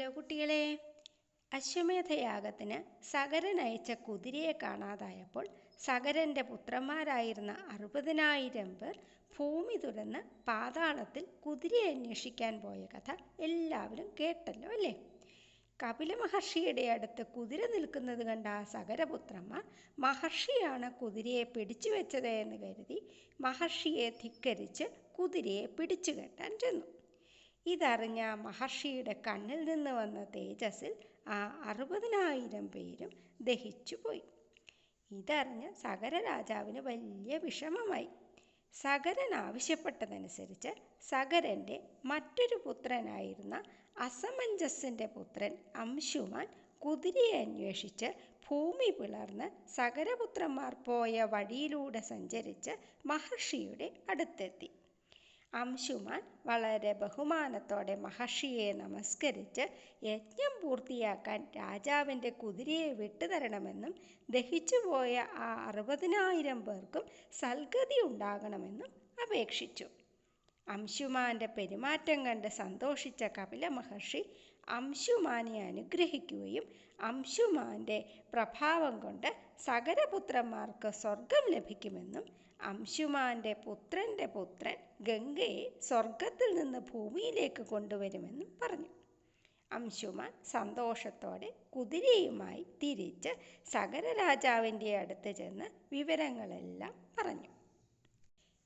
Hello കുട്ടികളെ. അശ്വമേധയാഗത്തിന് സകരൻ അയച്ച കുതിരയെ കാണാതായപ്പോൾ സകരന്റെ പുത്രന്മാരായിരുന്ന അറുപതിനായിരം പേർ ഭൂമി തുറന്ന് പാതാളത്തിൽ കുതിരയെ അന്വേഷിക്കാൻ പോയ കഥ എല്ലാവരും കേട്ടല്ലോ അല്ലേ? കപില മഹർഷിയുടെ അടുത്ത് കുതിര നിൽക്കുന്നത് കണ്ട ആ സകരപുത്രന്മാർ മഹർഷിയാണ് കുതിരയെ പിടിച്ചു വെച്ചത് എന്ന് കരുതി മഹർഷിയെ ധിക്കരിച്ച് കുതിരയെ പിടിച്ചു കെട്ടാൻ ചെന്നു. ഇതറിഞ്ഞ മഹർഷിയുടെ കണ്ണിൽ നിന്ന് വന്ന തേജസ്സിൽ ആ അറുപതിനായിരം പേരും ദഹിച്ചുപോയി. ഇതറിഞ്ഞ് സകര രാജാവിന് വലിയ വിഷമമായി. സകരൻ ആവശ്യപ്പെട്ടതനുസരിച്ച് സകരന്റെ മറ്റൊരു പുത്രനായിരുന്ന അസമഞ്ജസിന്റെ പുത്രൻ അംശുമാൻ കുതിരയെ അന്വേഷിച്ച് ഭൂമി പിളർന്ന് സകരപുത്രന്മാർ പോയ വഴിയിലൂടെ സഞ്ചരിച്ച് മഹർഷിയുടെ അടുത്തെത്തി. അംശുമാൻ വളരെ ബഹുമാനത്തോടെ മഹർഷിയെ നമസ്കരിച്ച് യജ്ഞം പൂർത്തിയാക്കാൻ രാജാവിന്റെ കുതിരയെ വിട്ടുതരണമെന്നും ദഹിച്ചുപോയ ആ അറുപതിനായിരം പേർക്കും സൽഗതി ഉണ്ടാകണമെന്നും അപേക്ഷിച്ചു. അംശുമാന്റെ പെരുമാറ്റം കണ്ട് സന്തോഷിച്ച കപില മഹർഷി അംശുമാനെ അനുഗ്രഹിക്കുകയും അംശുമാന്റെ പ്രഭാവം കൊണ്ട് സകരപുത്രന്മാർക്ക് സ്വർഗം ലഭിക്കുമെന്നും അംശുമാന്റെ പുത്രന്റെ പുത്രൻ ഗംഗയെ സ്വർഗത്തിൽ നിന്ന് ഭൂമിയിലേക്ക് കൊണ്ടുവരുമെന്നും പറഞ്ഞു. അംശുമാൻ സന്തോഷത്തോടെ കുതിരയുമായി തിരിച്ച് സകര രാജാവിന്റെ അടുത്ത് ചെന്ന് വിവരങ്ങളെല്ലാം പറഞ്ഞു.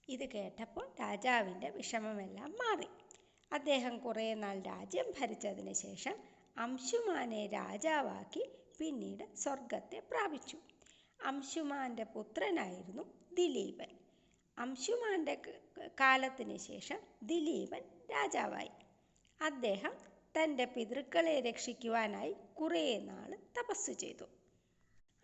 ഇത് കേട്ടപ്പോൾ രാജാവിന്റെ വിഷമമെല്ലാം മാറി. അദ്ദേഹം കുറേ നാൾ രാജ്യം ഭരിച്ചതിന് ശേഷം അംശുമാനെ രാജാവാക്കി പിന്നീട് സ്വർഗത്തെ പ്രാപിച്ചു. അംശുമാന്റെ പുത്രനായിരുന്നു ദിലീപൻ. അംശുമാന്റെ കാലത്തിന് ശേഷം ദിലീപൻ രാജാവായി. അദ്ദേഹം തന്റെ പിതൃക്കളെ രക്ഷിക്കുവാനായി കുറേ നാൾ തപസ് ചെയ്തു.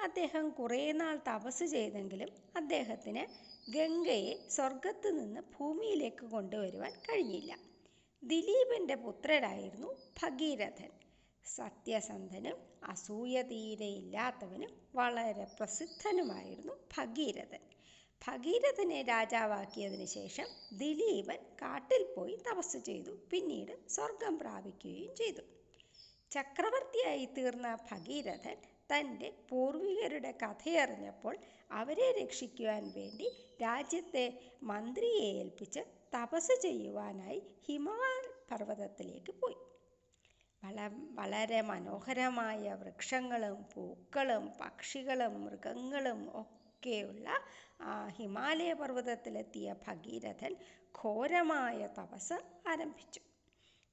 അദ്ദേഹം കുറേ നാൾ തപസ് ചെയ്തെങ്കിലും അദ്ദേഹത്തിന് ഗംഗയെ സ്വർഗത്ത് നിന്ന് ഭൂമിയിലേക്ക് കൊണ്ടുവരുവാൻ കഴിഞ്ഞില്ല. ദിലീപന്റെ പുത്രനായിരുന്നു ഭഗീരഥൻ. സത്യസന്ധനും അസൂയ തീരെയില്ലാത്തവനും വളരെ പ്രസിദ്ധനുമായിരുന്നു ഭഗീരഥൻ. ഭഗീരഥനെ രാജാവാക്കിയതിനു ശേഷം ദിലീപൻ കാട്ടിൽ പോയി തപസ് ചെയ്തു. പിന്നീട് സ്വർഗം പ്രാപിക്കുകയും ചെയ്തു. ചക്രവർത്തിയായി തീർന്ന ഭഗീരഥൻ തന്റെ പൂർവികരുടെ കഥയറിഞ്ഞപ്പോൾ അവരെ രക്ഷിക്കുവാൻ വേണ്ടി രാജ്യത്തെ മന്ത്രിയെ ഏൽപ്പിച്ച് തപസ് ചെയ്യുവാനായി ഹിമവാൻ പർവതത്തിലേക്ക് പോയി. വള വളരെ മനോഹരമായ വൃക്ഷങ്ങളും പൂക്കളും പക്ഷികളും മൃഗങ്ങളും ഒക്കെയുള്ള ആ ഹിമാലയ പർവതത്തിലെത്തിയ ഭഗീരഥൻ ഘോരമായ തപസ് ആരംഭിച്ചു.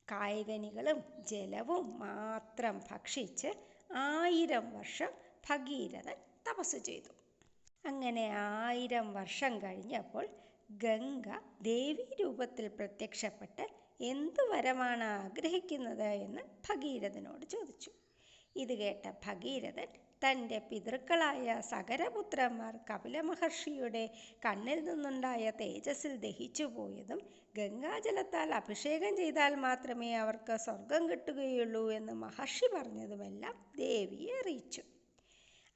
കായകനികളും ജലവും മാത്രം ഭക്ഷിച്ച് ആയിരം വർഷം ഭഗീരഥൻ തപസ് ചെയ്തു. അങ്ങനെ ആയിരം വർഷം കഴിഞ്ഞപ്പോൾ ഗംഗ ദേവീ രൂപത്തിൽ പ്രത്യക്ഷപ്പെട്ട് എന്തു വരമാണ് ആഗ്രഹിക്കുന്നത് എന്ന് ഭഗീരഥനോട് ചോദിച്ചു. ഇത് കേട്ട ഭഗീരഥൻ തന്റെ പിതൃക്കളായ സകരപുത്രന്മാർ കപില മഹർഷിയുടെ കണ്ണിൽ നിന്നുണ്ടായ തേജസ്സിൽ ദഹിച്ചു പോയതും ഗംഗാജലത്താൽ അഭിഷേകം ചെയ്താൽ മാത്രമേ അവർക്ക് സ്വർഗം കിട്ടുകയുള്ളൂ എന്ന് മഹർഷി പറഞ്ഞതുമെല്ലാം ദേവിയെ അറിയിച്ചു.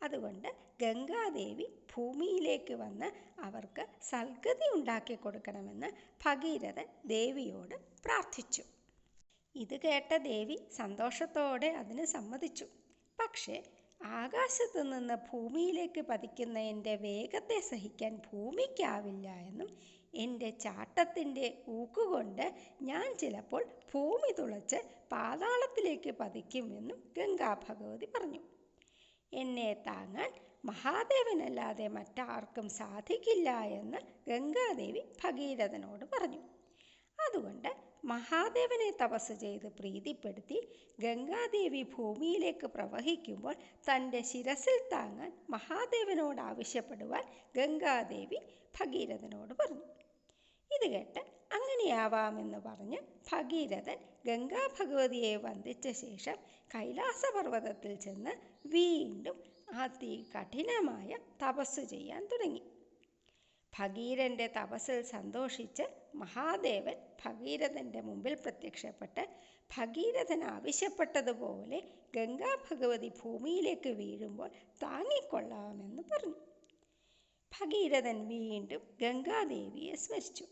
അതുകൊണ്ട് ഗംഗാദേവി ഭൂമിയിലേക്ക് വന്ന് അവർക്ക് സൽഗതി ഉണ്ടാക്കി കൊടുക്കണമെന്ന് ഭഗീരഥൻ ദേവിയോട് പ്രാർത്ഥിച്ചു. ഇത് കേട്ട ദേവി സന്തോഷത്തോടെ അതിന് സമ്മതിച്ചു. പക്ഷേ ആകാശത്ത് നിന്ന് ഭൂമിയിലേക്ക് പതിക്കുന്ന എന്റെ വേഗത്തെ സഹിക്കാൻ ഭൂമിക്കാവില്ല എന്നും എന്റെ ചാട്ടത്തിന്റെ ഊക്കുകൊണ്ട് ഞാൻ ചിലപ്പോൾ ഭൂമി തുളച്ച് പാതാളത്തിലേക്ക് പതിക്കുമെന്നും ഗംഗാ ഭഗവതി പറഞ്ഞു. എന്നെ താങ്ങാൻ മഹാദേവനല്ലാതെ മറ്റാർക്കും സാധിക്കില്ല എന്ന് ഗംഗാദേവി ഭഗീരഥനോട് പറഞ്ഞു. അതുകൊണ്ട് മഹാദേവനെ തപസ് ചെയ്ത് പ്രീതിപ്പെടുത്തി ഗംഗാദേവി ഭൂമിയിലേക്ക് പ്രവഹിക്കുമ്പോൾ തന്റെ ശിരസിൽ താങ്ങാൻ മഹാദേവനോട് ആവശ്യപ്പെടുവാൻ ഗംഗാദേവി ഭഗീരഥനോട് പറഞ്ഞു. ഇത് കേട്ട് അങ്ങനെയാവാമെന്ന് പറഞ്ഞ് ഭഗീരഥൻ ഗംഗാ ഭഗവതിയെ വന്ദിച്ച ശേഷം കൈലാസപർവതത്തിൽ ചെന്ന് വീണ്ടും അതി കഠിനമായ തപസ് ചെയ്യാൻ തുടങ്ങി. ഭഗീരന്റെ തപസ്സിൽ സന്തോഷിച്ച് മഹാദേവൻ ഭഗീരഥന്റെ മുമ്പിൽ പ്രത്യക്ഷപ്പെട്ട് ഭഗീരഥൻ ആവശ്യപ്പെട്ടതുപോലെ ഗംഗാ ഭഗവതി ഭൂമിയിലേക്ക് വീഴുമ്പോൾ താങ്ങിക്കൊള്ളാമെന്ന് പറഞ്ഞു. ഭഗീരഥൻ വീണ്ടും ഗംഗാദേവിയെ സ്മരിച്ചു.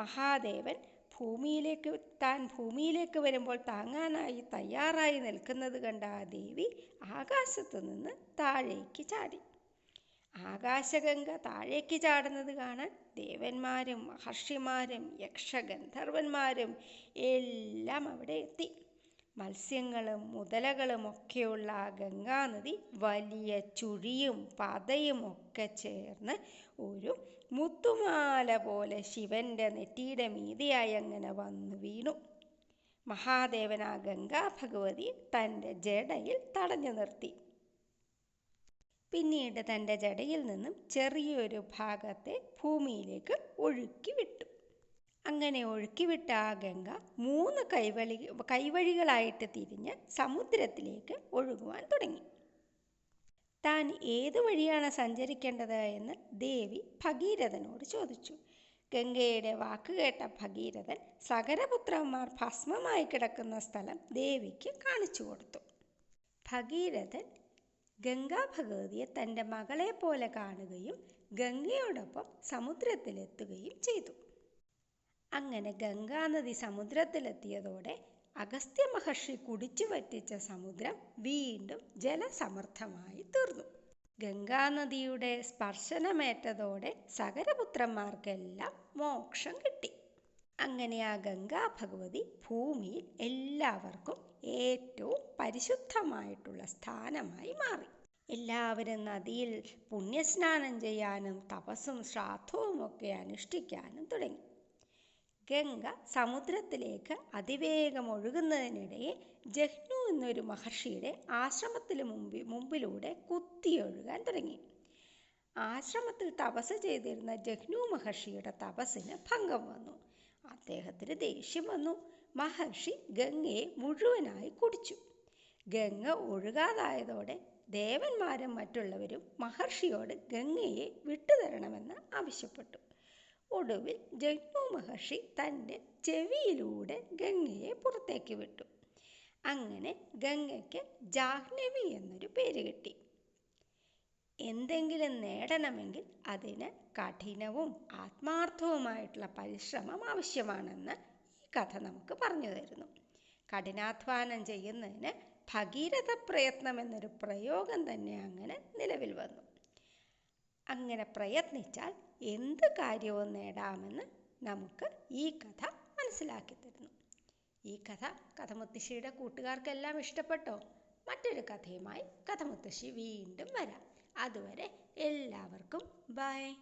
മഹാദേവൻ ഭൂമിയിലേക്ക് താൻ ഭൂമിയിലേക്ക് വരുമ്പോൾ താങ്ങാനായി തയ്യാറായി നിൽക്കുന്നത് കണ്ട ആ ദേവി ആകാശത്തു നിന്ന് താഴേക്ക് ചാടി. ആകാശഗംഗ താഴേക്ക് ചാടുന്നത് കാണാൻ ദേവന്മാരും മഹർഷിമാരും യക്ഷഗന്ധർവന്മാരും എല്ലാം അവിടെ എത്തി. മത്സ്യങ്ങളും മുതലകളും ഒക്കെയുള്ള ഗംഗാനദി വലിയ ചുഴിയും പതയും ഒക്കെ ചേർന്ന് ഒരു മുത്തുമാല പോലെ ശിവന്റെ നെറ്റിയുടെ മീതിയായി അങ്ങനെ വന്നു വീണു. മഹാദേവൻ ആ ഗംഗാ ഭഗവതി തന്റെ ജടയിൽ തടഞ്ഞു നിർത്തി. പിന്നീട് തന്റെ ജടയിൽ നിന്നും ചെറിയൊരു ഭാഗത്തെ ഭൂമിയിലേക്ക് ഒഴുക്കി വിട്ടു. അങ്ങനെ ഒഴുക്കിവിട്ട ആ ഗംഗ മൂന്ന് കൈവഴി കൈവഴികളായിട്ട് തിരിഞ്ഞ് സമുദ്രത്തിലേക്ക് ഒഴുകുവാൻ തുടങ്ങി. താൻ ഏതു വഴിയാണ് സഞ്ചരിക്കേണ്ടത് എന്ന് ദേവി ഭഗീരഥനോട് ചോദിച്ചു. ഗംഗയുടെ വാക്കുകേട്ട ഭഗീരഥൻ സകരപുത്രന്മാർ ഭസ്മമായി കിടക്കുന്ന സ്ഥലം ദേവിക്ക് കാണിച്ചു കൊടുത്തു. ഭഗീരഥൻ ഗംഗാ ഭഗവതിയെ തന്റെ മകളെ പോലെ കാണുകയും ഗംഗയോടൊപ്പം സമുദ്രത്തിലെത്തുകയും ചെയ്തു. അങ്ങനെ ഗംഗാനദി സമുദ്രത്തിലെത്തിയതോടെ അഗസ്ത്യ മഹർഷി കുടിച്ചു വറ്റിച്ച സമുദ്രം വീണ്ടും ജലസമർത്ഥമായി തീർന്നു. ഗംഗാനദിയുടെ സ്പർശനമേറ്റതോടെ സകരപുത്രന്മാർക്കെല്ലാം മോക്ഷം കിട്ടി. അങ്ങനെ ആ ഗംഗാ ഭഗവതി ഭൂമിയിൽ എല്ലാവർക്കും ഏറ്റവും പരിശുദ്ധമായിട്ടുള്ള സ്ഥാനമായി മാറി. എല്ലാവരും നദിയിൽ പുണ്യസ്നാനം ചെയ്യാനും തപസ്സും ശ്രാദ്ധവും ഒക്കെ അനുഷ്ഠിക്കാനും തുടങ്ങി. ഗംഗ സമുദ്രത്തിലേക്ക് അതിവേഗം ഒഴുകുന്നതിനിടയിൽ ജഹ്നു എന്നൊരു മഹർഷിയുടെ ആശ്രമത്തിന് മുമ്പിൽ മുമ്പിലൂടെ കുത്തിയൊഴുകാൻ തുടങ്ങി. ആശ്രമത്തിൽ തപസ് ചെയ്തിരുന്ന ജഹ്നു മഹർഷിയുടെ തപസ്സിന് ഭംഗം വന്നു. അദ്ദേഹത്തിന് ദേഷ്യം വന്നു. മഹർഷി ഗംഗയെ മുഴുവനായി കുടിച്ചു. ഗംഗ ഒഴുകാതായതോടെ ദേവന്മാരും മറ്റുള്ളവരും മഹർഷിയോട് ഗംഗയെ വിട്ടുതരണമെന്ന് ആവശ്യപ്പെട്ടു. ഒടുവിൽ ജഗ്നു മഹർഷി തന്റെ ചെവിയിലൂടെ ഗംഗയെ പുറത്തേക്ക് വിട്ടു. അങ്ങനെ ഗംഗയ്ക്ക് ജാഹ്നവി എന്നൊരു പേര് കിട്ടി. എന്തെങ്കിലും നേടണമെങ്കിൽ അതിന് കഠിനവും ആത്മാർത്ഥവുമായിട്ടുള്ള പരിശ്രമം ആവശ്യമാണെന്ന് ഈ കഥ നമുക്ക് പറഞ്ഞു തരുന്നു. കഠിനാധ്വാനം ചെയ്യുന്നതിന് ഭഗീരഥ പ്രയത്നം എന്നൊരു പ്രയോഗം തന്നെ അങ്ങനെ നിലവിൽ വന്നു. അങ്ങനെ പ്രയത്നിച്ചാൽ എന്ത് കാര്യവും നേടാമെന്ന് നമുക്ക് ഈ കഥ മനസ്സിലാക്കി തരുന്നു. ഈ കഥ കഥമുത്തശ്ശിയുടെ കൂട്ടുകാർക്കെല്ലാം ഇഷ്ടപ്പെട്ടോ? മറ്റൊരു കഥയുമായി കഥമുത്തശ്ശി വീണ്ടും വരാം. അതുവരെ എല്ലാവർക്കും ബൈ.